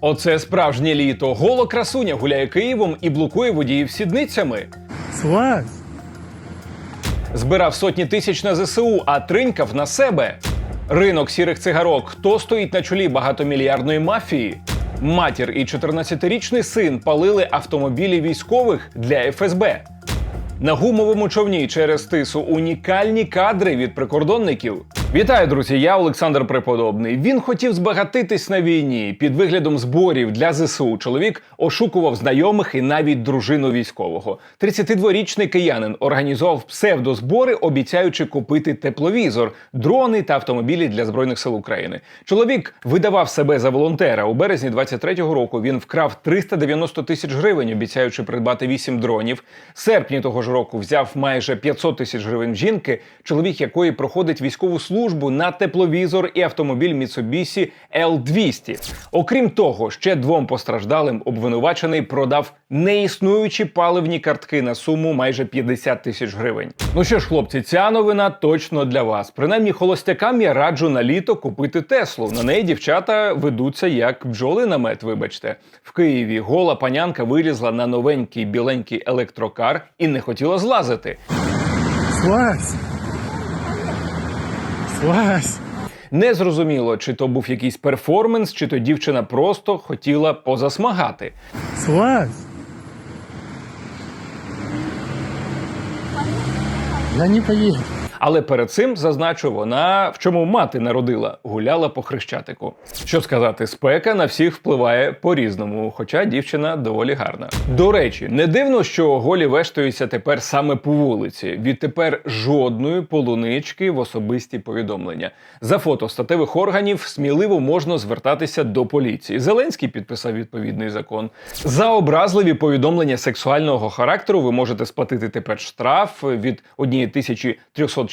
Оце справжнє літо. Голо красуня гуляє Києвом і блокує водіїв сідницями. Слазь! Збирав сотні тисяч на ЗСУ, а тринькав на себе. Ринок сірих цигарок. Хто стоїть на чолі багатомільярдної мафії? Матір і 14-річний син палили автомобілі військових для ФСБ. На гумовому човні через тису унікальні кадри від прикордонників. Вітаю, друзі! Я Олександр Преподобний. Він хотів збагатитись на війні. Під виглядом зборів для ЗСУ чоловік ошукував знайомих і навіть дружину військового. 32-річний киянин організував псевдозбори, обіцяючи купити тепловізор, дрони та автомобілі для збройних сил України. Чоловік видавав себе за волонтера. У березні 23-го року він вкрав 390 тисяч гривень, обіцяючи придбати 8 дронів. Серпні того ж року взяв майже 500 тисяч гривень жінки, чоловік якої проходить військову службу на тепловізор і автомобіль Mitsubishi L200. Окрім того, ще двом постраждалим обвинувачений продав неіснуючі паливні картки на суму майже 50 тисяч гривень. Ну що ж, хлопці, ця новина точно для вас. Принаймні, холостякам я раджу на літо купити Теслу. На неї дівчата ведуться як бджоли на мед. Вибачте, в Києві гола панянка вилізла на новенький біленький електрокар і не хотіла злазити. Слазь! Слазь! Не зрозуміло, чи то був якийсь перформанс, чи то дівчина просто хотіла позасмагати. Клас! Я не поеду. Але перед цим зазначу, вона в чому мати народила, гуляла по хрещатику. Що сказати, спека на всіх впливає по-різному, хоча дівчина доволі гарна. До речі, не дивно, що голі вештаються тепер саме по вулиці. Відтепер жодної полунички в особисті повідомлення. За фото статевих органів сміливо можна звертатися до поліції. Зеленський підписав відповідний закон. За образливі повідомлення сексуального характеру ви можете сплатити тепер штраф від 1360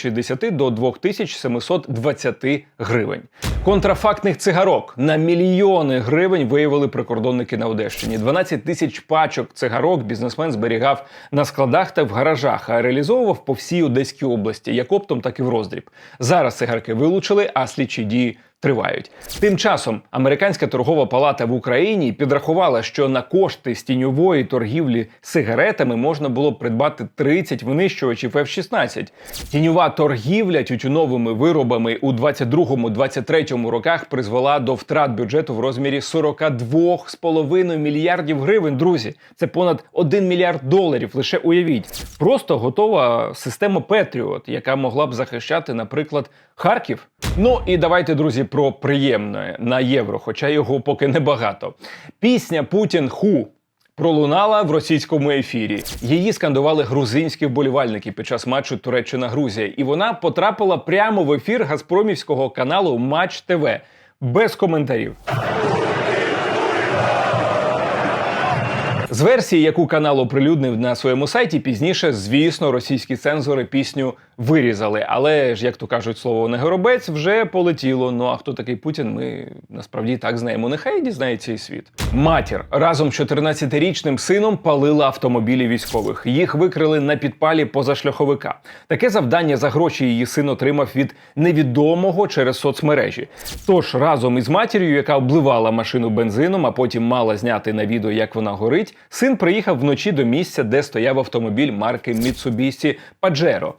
до 2720 гривень. Контрафактних цигарок на мільйони гривень виявили прикордонники на Одещині. 12 тисяч пачок цигарок бізнесмен зберігав на складах та в гаражах, а реалізовував по всій Одеській області, як оптом, так і в роздріб. Зараз цигарки вилучили, а слідчі дії тривають. Тим часом американська торгова палата в Україні підрахувала, що на кошти з тіньової торгівлі сигаретами можна було б придбати 30 винищувачів F-16. Тіньова торгівля тютюновими виробами у 22-23 роках призвела до втрат бюджету в розмірі 42,5 мільярдів гривень. Друзі, це понад 1 мільярд доларів. Лише уявіть, просто готова система Петріот, яка могла б захищати, наприклад, Харків. Ну і давайте, друзі, про приємне на євро, хоча його поки небагато. Пісня Путін Ху. Пролунала в російському ефірі. Її скандували грузинські вболівальники під час матчу Туреччина-Грузія, і вона потрапила прямо в ефір Газпромівського каналу Матч ТВ без коментарів. З версії, яку канал оприлюднив на своєму сайті, пізніше, звісно, російські цензори пісню вирізали. Але ж, як то кажуть, слово не горобець вже полетіло. Ну а хто такий Путін? Ми насправді так знаємо. Нехай дізнається і світ. Матір разом з 14-річним сином палила автомобілі військових. Їх викрили на підпалі позашляховика. Таке завдання за гроші її син отримав від невідомого через соцмережі. Тож разом із матір'ю, яка обливала машину бензином, а потім мала зняти на відео, як вона горить, син приїхав вночі до місця, де стояв автомобіль марки Mitsubishi Pajero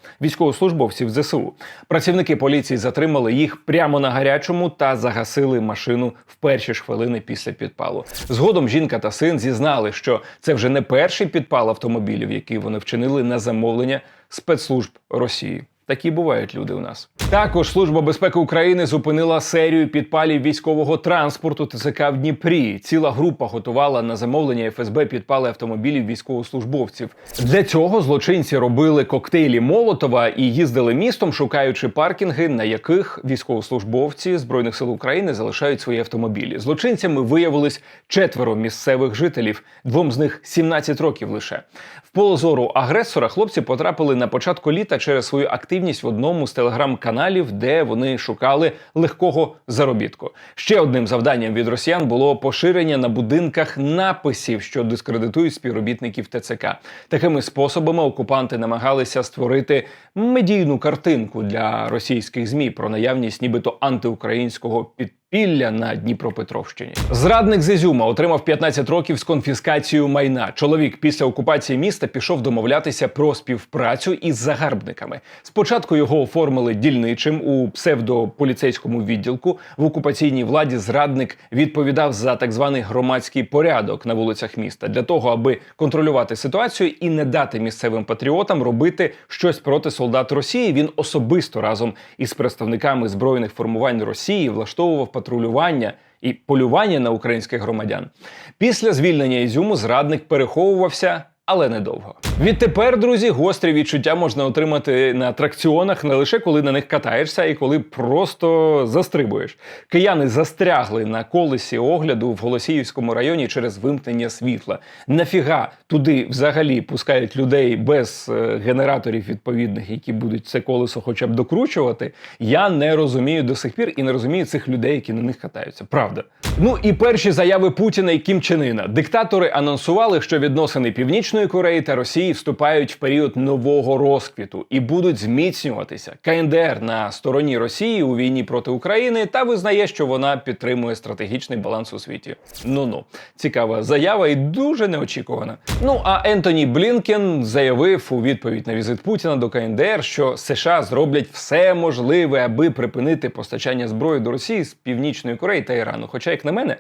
військовослужбовців ЗСУ. Працівники поліції затримали їх прямо на гарячому та загасили машину в перші ж хвилини після підпалу. Згодом жінка та син зізнали, що це вже не перший підпал автомобілів, який вони вчинили на замовлення спецслужб Росії. Такі бувають люди у нас. Також Служба безпеки України зупинила серію підпалів військового транспорту ТЦК в Дніпрі. Ціла група готувала на замовлення ФСБ підпали автомобілів військовослужбовців. Для цього злочинці робили коктейлі Молотова і їздили містом, шукаючи паркінги, на яких військовослужбовці збройних сил України залишають свої автомобілі. Злочинцями виявились четверо місцевих жителів. Двом з них 17 років лише. В поле зору агресора хлопці потрапили на початку літа через свою активність в одному з телеграм-каналів, де вони шукали легкого заробітку. Ще одним завданням від росіян було поширення на будинках написів, що дискредитують співробітників ТЦК. Такими способами окупанти намагалися створити медійну картинку для російських змі про наявність, нібито антиукраїнського підтримку Підпілля на Дніпропетровщині. Зрадник з Ізюма отримав 15 років з конфіскацією майна. Чоловік після окупації міста пішов домовлятися про співпрацю із загарбниками. Спочатку його оформили дільничим у псевдополіцейському відділку. В окупаційній владі зрадник відповідав за так званий громадський порядок на вулицях міста для того, аби контролювати ситуацію і не дати місцевим патріотам робити щось проти солдат Росії. Він особисто разом із представниками збройних формувань Росії влаштовував патрулювання і полювання на українських громадян. Після звільнення Ізюму зрадник переховувався. Але недовго. Відтепер, друзі, гострі відчуття можна отримати на атракціонах не лише коли на них катаєшся, і коли просто застрибуєш. Кияни застрягли на колесі огляду в Голосіївському районі через вимкнення світла. Нафіга туди взагалі пускають людей без е, генераторів відповідних, які будуть це колесо хоча б докручувати. Я не розумію до сих пір і не розумію цих людей, які на них катаються. Правда. Ну і перші заяви Путіна і Кім. Диктатори анонсували, що відносини Північної Кореї та Росії вступають в період нового розквіту і будуть зміцнюватися. КНДР на стороні Росії у війні проти України та визнає, що вона підтримує стратегічний баланс у світі. Ну ну цікава заява і дуже неочікувана. Ну а Ентоні Блінкен заявив у відповідь на візит Путіна до КНДР, що США зроблять все можливе, аби припинити постачання зброї до Росії з Північної Кореї та Ірану. Хоча, як на мене.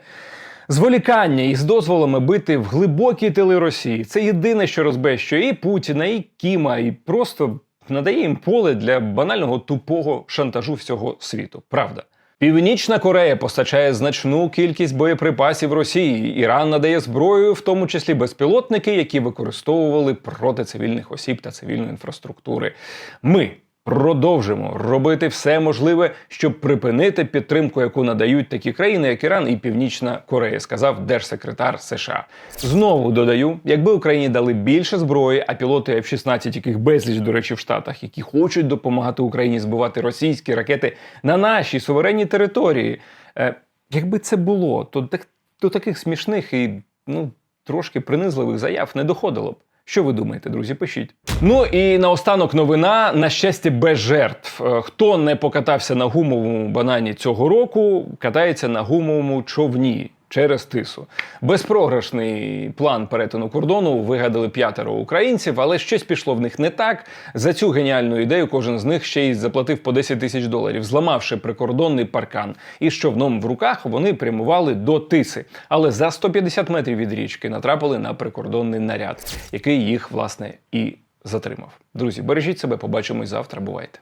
Зволікання із дозволами бити в глибокі тили Росії це єдине, що розбещує і Путіна, і Кіма, і просто надає їм поле для банального тупого шантажу всього світу. Правда. Північна Корея постачає значну кількість боєприпасів Росії. Іран надає зброю, в тому числі безпілотники, які використовували проти цивільних осіб та цивільної інфраструктури. Ми продовжимо робити все можливе, щоб припинити підтримку, яку надають такі країни, як Іран і Північна Корея, сказав держсекретар США. Знову додаю, якби Україні дали більше зброї, а пілоти F-16, яких безліч, до речі, в Штатах, які хочуть допомагати Україні збивати російські ракети на нашій суверенній території. Е, якби це було, то так- до таких смішних і ну трошки принизливих заяв не доходило б. Що ви думаєте, друзі? Пишіть. Ну і наостанок новина на щастя без жертв. Е, Хто не покатався на гумовому банані цього року, катається на гумовому човні. Через тису безпрограшний план перетину кордону вигадали п'ятеро українців, але щось пішло в них не так. За цю геніальну ідею кожен з них ще й заплатив по 10 тисяч доларів, зламавши прикордонний паркан. І з човном в руках вони прямували до тиси. Але за 150 метрів від річки натрапили на прикордонний наряд, який їх власне і затримав. Друзі, бережіть себе, побачимось завтра. Бувайте.